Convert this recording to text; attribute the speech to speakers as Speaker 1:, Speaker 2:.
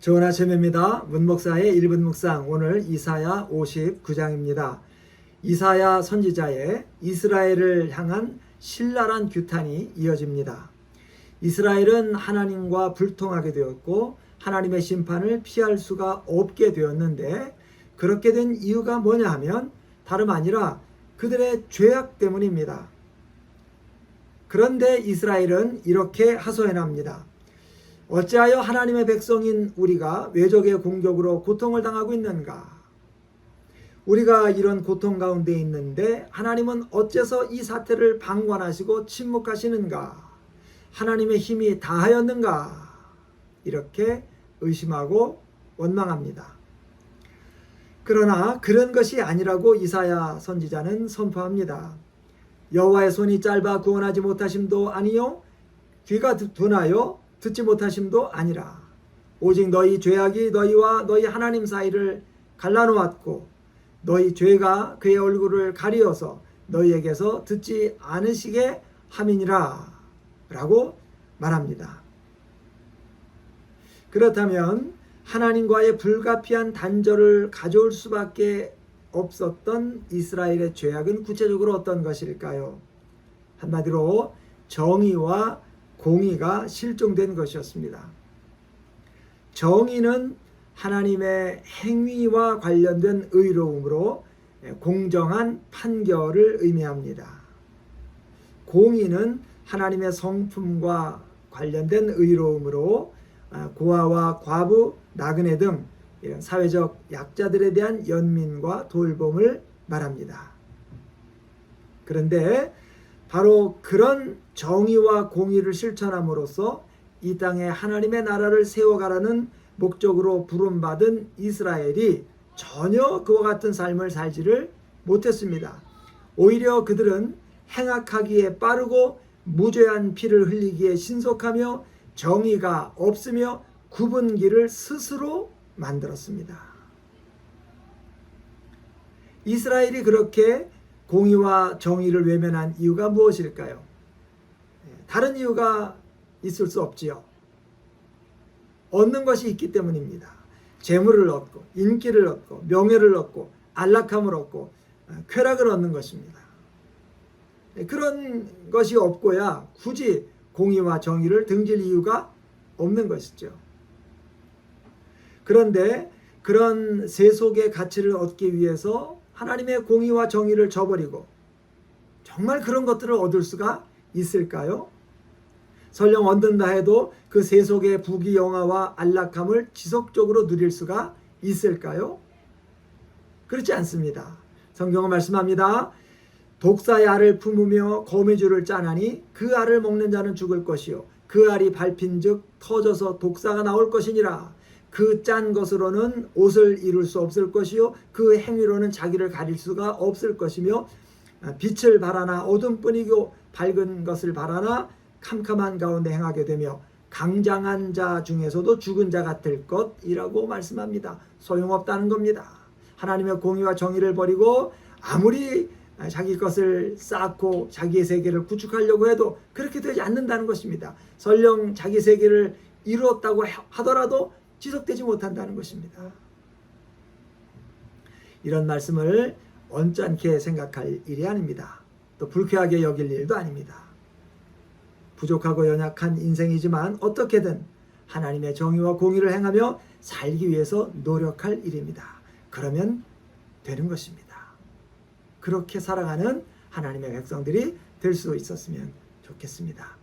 Speaker 1: 좋은 아침입니다. 문목사의 1분 묵상 오늘 이사야 59장입니다. 이사야 선지자의 이스라엘을 향한 신랄한 규탄이 이어집니다. 이스라엘은 하나님과 불통하게 되었고 하나님의 심판을 피할 수가 없게 되었는데 그렇게 된 이유가 뭐냐 하면 다름 아니라 그들의 죄악 때문입니다. 그런데 이스라엘은 이렇게 하소연합니다. 어찌하여 하나님의 백성인 우리가 외적의 공격으로 고통을 당하고 있는가? 우리가 이런 고통 가운데 있는데 하나님은 어째서 이 사태를 방관하시고 침묵하시는가? 하나님의 힘이 다하였는가? 이렇게 의심하고 원망합니다. 그러나 그런 것이 아니라고 이사야 선지자는 선포합니다. 여호와의 손이 짧아 구원하지 못하심도 아니요 귀가 둔하여 듣지 못하심도 아니라 오직 너희 죄악이 너희와 너희 하나님 사이를 갈라놓았고 너희 죄가 그의 얼굴을 가리어서 너희에게서 듣지 않으시게 함이니라 라고 말합니다. 그렇다면 하나님과의 불가피한 단절을 가져올 수밖에 없었던 이스라엘의 죄악은 구체적으로 어떤 것일까요? 한마디로 정의와 공의가 실종된 것이었습니다. 정의는 하나님의 행위와 관련된 의로움으로 공정한 판결을 의미합니다. 공의는 하나님의 성품과 관련된 의로움으로 고아와 과부, 나그네 등 이런 사회적 약자들에 대한 연민과 돌봄을 말합니다. 그런데 바로 그런 정의와 공의를 실천함으로써 이 땅에 하나님의 나라를 세워가라는 목적으로 부름받은 이스라엘이 전혀 그와 같은 삶을 살지를 못했습니다. 오히려 그들은 행악하기에 빠르고 무죄한 피를 흘리기에 신속하며 정의가 없으며 구분기를 스스로 만들었습니다. 이스라엘이 그렇게 공의와 정의를 외면한 이유가 무엇일까요? 다른 이유가 있을 수 없지요. 얻는 것이 있기 때문입니다. 재물을 얻고 인기를 얻고 명예를 얻고 안락함을 얻고 쾌락을 얻는 것입니다. 그런 것이 없고야 굳이 공의와 정의를 등질 이유가 없는 것이죠. 그런데 그런 세속의 가치를 얻기 위해서 하나님의 공의와 정의를 저버리고 정말 그런 것들을 얻을 수가 있을까요? 설령 얻는다 해도 그 세속의 부귀영화와 안락함을 지속적으로 누릴 수가 있을까요? 그렇지 않습니다. 성경은 말씀합니다. 독사의 알을 품으며 거미줄을 짜나니 그 알을 먹는 자는 죽을 것이요 그 알이 밟힌즉 터져서 독사가 나올 것이니라 그 짠 것으로는 옷을 이룰 수 없을 것이요 그 행위로는 자기를 가릴 수가 없을 것이며 빛을 바라나 어둠뿐이고 밝은 것을 바라나 캄캄한 가운데 행하게 되며 강장한 자 중에서도 죽은 자 같을 것이라고 말씀합니다. 소용없다는 겁니다. 하나님의 공의와 정의를 버리고 아무리 자기 것을 쌓고 자기의 세계를 구축하려고 해도 그렇게 되지 않는다는 것입니다. 설령 자기 세계를 이루었다고 하더라도 지속되지 못한다는 것입니다. 이런 말씀을 언짢게 생각할 일이 아닙니다. 또 불쾌하게 여길 일도 아닙니다. 부족하고 연약한 인생이지만 어떻게든 하나님의 정의와 공의를 행하며 살기 위해서 노력할 일입니다. 그러면 되는 것입니다. 그렇게 살아가는 하나님의 백성들이 될 수 있었으면 좋겠습니다.